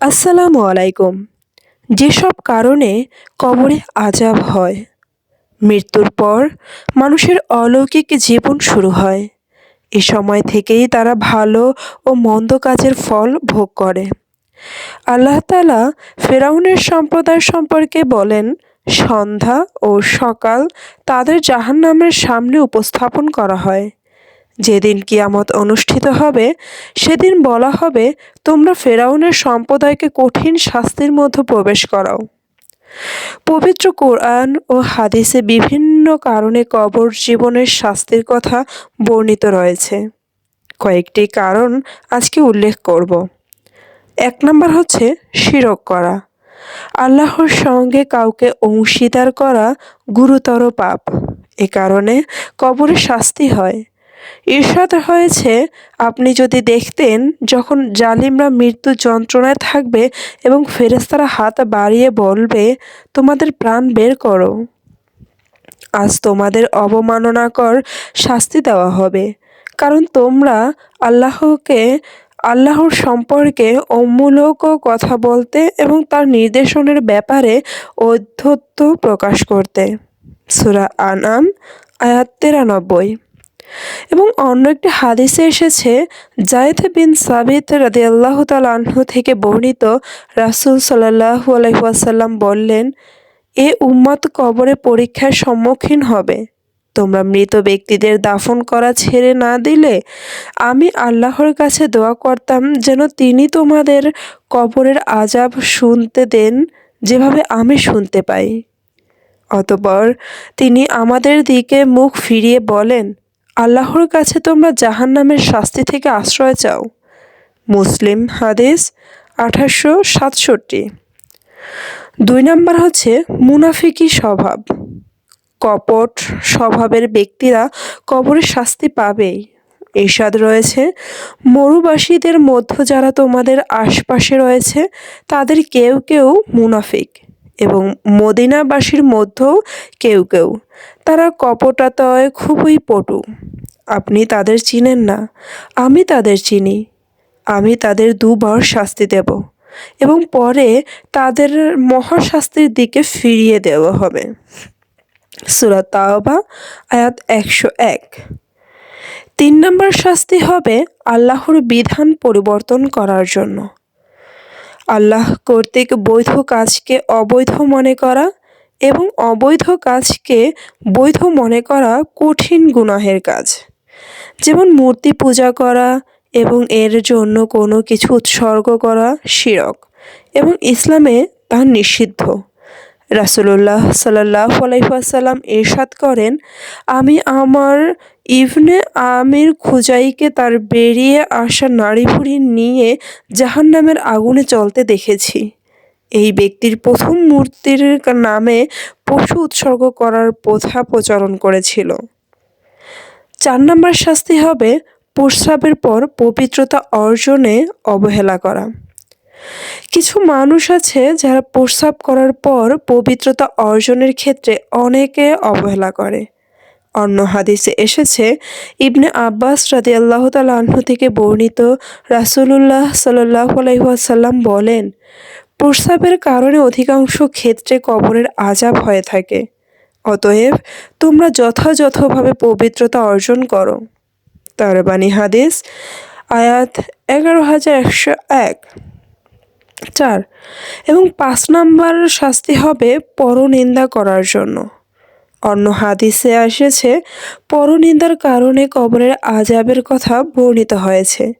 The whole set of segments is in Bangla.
আসসালামু আলাইকুম। যেসব কারণে কবরে আজাব হয়, মৃত্যুর পর মানুষের অলৌকিক জীবন শুরু হয়। এ সময় থেকেই তারা ভালো ও মন্দ কাজের ফল ভোগ করে। আল্লাহ তালা ফেরাউনের সম্প্রদায় সম্পর্কে বলেন, সন্ধ্যা ও সকাল তাদের জাহান্নামের সামনে উপস্থাপন করা হয়। যেদিন কিয়ামত অনুষ্ঠিত হবে, সেদিন বলা হবে, তোমরা ফেরাউনের সম্প্রদায়কে কঠিন শাস্তির মধ্যে প্রবেশ করাও। পবিত্র কোরআন ও হাদিসে বিভিন্ন কারণে কবর জীবনের শাস্তির কথা বর্ণিত রয়েছে। কয়েকটি কারণ আজকে উল্লেখ করব। এক নম্বর হচ্ছে শিরক করা। আল্লাহর সঙ্গে কাউকে অংশীদার করা গুরুতর পাপ। এ কারণে কবরে শাস্তি হয়। ঈর্ষাদ হয়েছে, আপনি যদি দেখতেন যখন জালিমরা মৃত্যু যন্ত্রণায় থাকবে এবং ফেরেস্তারা হাত বাড়িয়ে বলবে, তোমাদের প্রাণ বের করো। আজ তোমাদের অবমাননাকর শাস্তি দেওয়া হবে। কারণ তোমরা আল্লাহকে, আল্লাহর সম্পর্কে অমূলক কথা বলতে এবং তার নির্দেশনের ব্যাপারে অধ্যত্ব প্রকাশ করতে। সুরা আনাম আয়াত তিরানব্বই। এবং অন্য একটি হাদিসে এসেছে জায়দ বিন সাবিত রাদি আল্লাহ আনহু থেকে বর্ণিত রাসুল সাল্লাহ আলহাসাল্লাম বললেন, এ উম্মত কবরে পরীক্ষার সম্মুখীন হবে। তোমরা মৃত ব্যক্তিদের দাফন করা ছেড়ে না দিলে আমি আল্লাহর কাছে দোয়া করতাম যেন তিনি তোমাদের কবরের আজাব শুনতে দেন, যেভাবে আমি শুনতে পাই। অতপর তিনি আমাদের দিকে মুখ ফিরিয়ে বলেন আল্লাহর কাছে তোমরা জাহান নামের শাস্তি থেকে আশ্রয় চাও। মুসলিম হাদিস আঠাশশো সাতষট্টি। দুই নম্বর হচ্ছে মুনাফিকি স্বভাব। কপট স্বভাবের ব্যক্তিরা কবরের শাস্তি পাবেই। এরশাদ রয়েছে, মরুবাসীদের মধ্য যারা তোমাদের আশপাশে রয়েছে, তাদের কেউ কেউ মুনাফিক এবং মদিনাবাসীর মধ্যেও কেউ কেউ। তারা কপটাতয় খুবই পটু। আপনি তাদের চিনেন না। আমি তাদের চিনি। আমি তাদের দুবার শাস্তি দেব এবং পরে তাদের মহাশাস্তির দিকে ফিরিয়ে দেওয়া হবে। সুরা তাওবা, আয়াত একশো এক। তিন নম্বর শাস্তি হবে আল্লাহর বিধান পরিবর্তন করার জন্য। আল্লাহ কর্তৃক বৈধ কাজকে অবৈধ মনে করা এবং অবৈধ কাজকে বৈধ মনে করা কঠিন গুনাহের কাজ। যেমন মূর্তি পূজা করা এবং এর জন্য কোনো কিছু উৎসর্গ করা শিরক এবং ইসলামে তা নিষিদ্ধ। রাসুল্লাহ সাল্লাহ আলাইসাল্লাম এরশাদ করেন, আমি আমার ইভনে আমির খুজাইকে তার বেরিয়ে আসা নারী ভুড়ি নিয়ে জাহান নামের আগুনে চলতে দেখেছি। এই ব্যক্তির প্রথম মূর্তির নামে পশু উৎসর্গ করার প্রথা প্রচলন করেছিল। চার নম্বর শাস্তি হবে প্রস্রাবের পর পবিত্রতা অর্জনে অবহেলা করা। কিছু মানুষ আছে যারা প্রস্রাব করার পর পবিত্রতা অর্জনের ক্ষেত্রে অনেকে অবহেলা করে। অন্য হাদিসে এসেছে, ইবনে আব্বাস রাদি আল্লাহ তালাহ থেকে বর্ণিত রাসুলুল্লাহ সাল্লাহ আলাইসাল্লাম বলেন, প্রস্রাবের কারণে অধিকাংশ ক্ষেত্রে কবরের আজাব হয়ে থাকে। অতএব তোমরা যথাযথভাবে পবিত্রতা অর্জন করো। তারবানি হাদিস, আয়াত এগারো হাজার একশো এক। চার, এবং পাঁচ নাম্বার শাস্তি হবে পরনিন্দা করার জন্য। অন্য হাদিসে এসেছে, পরনিন্দার কারণে কবরের আজাবের কথা বর্ণিত হয়েছে।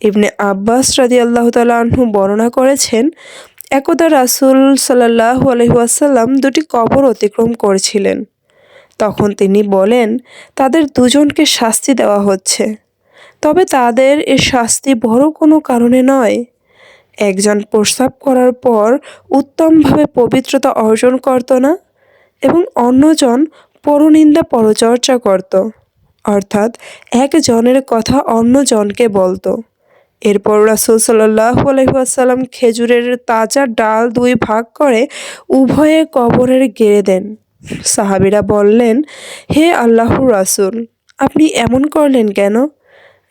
ইবনে আব্বাস রাজি আল্লাহ তালু বর্ণনা করেছেন একদা রাসুল সাল্লাহ আলহিহাসাল্লাম দুটি কবর অতিক্রম করেছিলেন। তখন তিনি বলেন, তাদের দুজনকে শাস্তি দেওয়া হচ্ছে। তবে তাদের এ শাস্তি বড় কোনো কারণে নয়। একজন প্রস্রাব করার পর উত্তমভাবে পবিত্রতা অর্জন করত না এবং অন্যজন পরনিন্দা পরচর্চা করত। অর্থাৎ একজনের কথা অন্যজনকে বলতো। এরপর রাসুল সাল্লাহ আলহিহাসাল্লাম খেজুরের তাজা ডাল দুই ভাগ করে উভয়ে কবরের গেড়ে দেন। সাহাবিরা বললেন, হে আল্লাহ রাসুল, আপনি এমন করলেন কেন?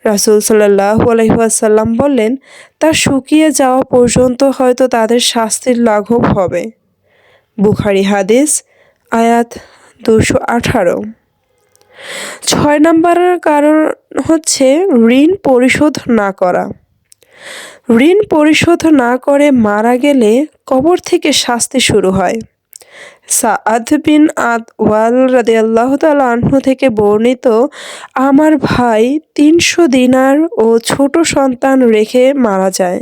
রাসুল সাল্লাহ আলহিহাসাল্লাম বললেন, তা শুকিয়ে যাওয়া পর্যন্ত হয়তো তাদের শাস্তির লাঘব হবে। বুখারি হাদিস, আয়াত দুশো আঠারো। ছয় নম্বরের কারণ হচ্ছে ঋণ পরিশোধ না করা। ঋণ পরিশোধ না করে মারা গেলে কবর থেকে শাস্তি শুরু হয়। সাদ বিন আদ ওয়াল রাদে আল্লাহ আনহু থেকে বর্ণিত, আমার ভাই তিনশো দিনার ও ছোট সন্তান রেখে মারা যায়।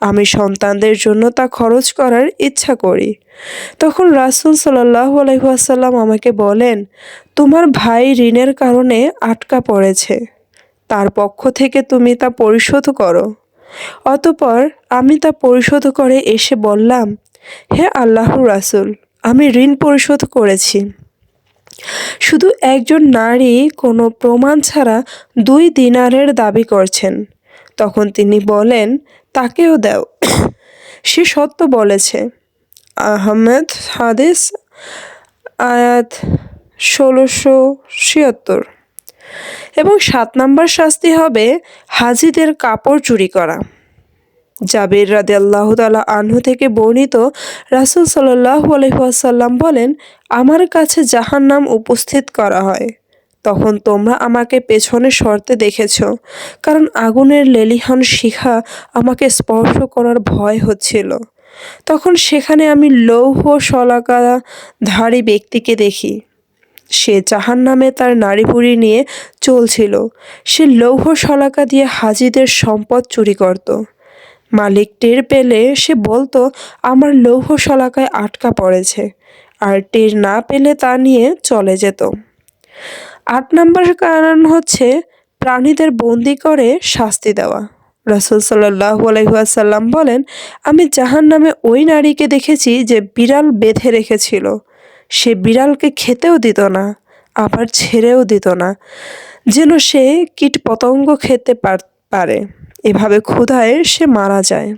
আমি সন্তানদের জন্য তা খরচ করার ইচ্ছা করি। তখন রাসুল সাল্লাহ আলহাসাল্লাম আমাকে বলেন, তোমার ভাই ঋণের কারণে আটকা পড়েছে। তার পক্ষ থেকে তুমি তা পরিশোধ করো। অতপর আমি তা পরিশোধ করে এসে বললাম, হে আল্লাহর রাসুল, আমি ঋণ পরিশোধ করেছি। শুধু একজন নারী কোনো প্রমাণ ছাড়া দুই দিনারের দাবি করছেন। তখন তিনি বলেন তাকেও দাও। সে সত্য বলেছে। আহমেদ হাদিস, আয়াত ষোলোশো ছিয়াত্তর। এবং সাত নম্বর শাস্তি হবে হাজিদের কাপড় চুরি করা। জাবির রাদে আল্লাহ তালা আনহু থেকে বর্ণিত রাসুল সাল্লাহ আলহাসাল্লাম বলেন, আমার কাছে জাহান নাম উপস্থিত করা হয়। তখন তোমরা আমাকে পেছনে সরতে দেখেছ, কারণ আগুনের লেলিহান শিখা আমাকে স্পর্শ করার ভয় হচ্ছিল। তখন সেখানে আমি লৌহ শলাকাধারী ব্যক্তিকে দেখি। সে জাহান নামে তার নারীপুরি নিয়ে চলছিল। সে লৌহ শলাকা দিয়ে হাজিদের সম্পদ চুরি করত। মালিক টের পেলে সে বলতো, আমার লৌহ শলাকায় আটকা পড়েছে। আর টের না পেলে তা নিয়ে চলে যেত। আট নম্বর কারণ হচ্ছে প্রাণীদের বন্দি করে শাস্তি দেওয়া। রসুল সাল্লাহ আলহাসাল্লাম বলেন, আমি জাহান নামে ওই নারীকে দেখেছি যে বিড়াল বেঁধে রেখেছিল। সে বিড়ালকে খেতেও দিত না, আবার ছেড়েও দিত না, যেন সে কীট পতঙ্গ খেতে পারে। এভাবে ক্ষুধায় সে মারা যায়।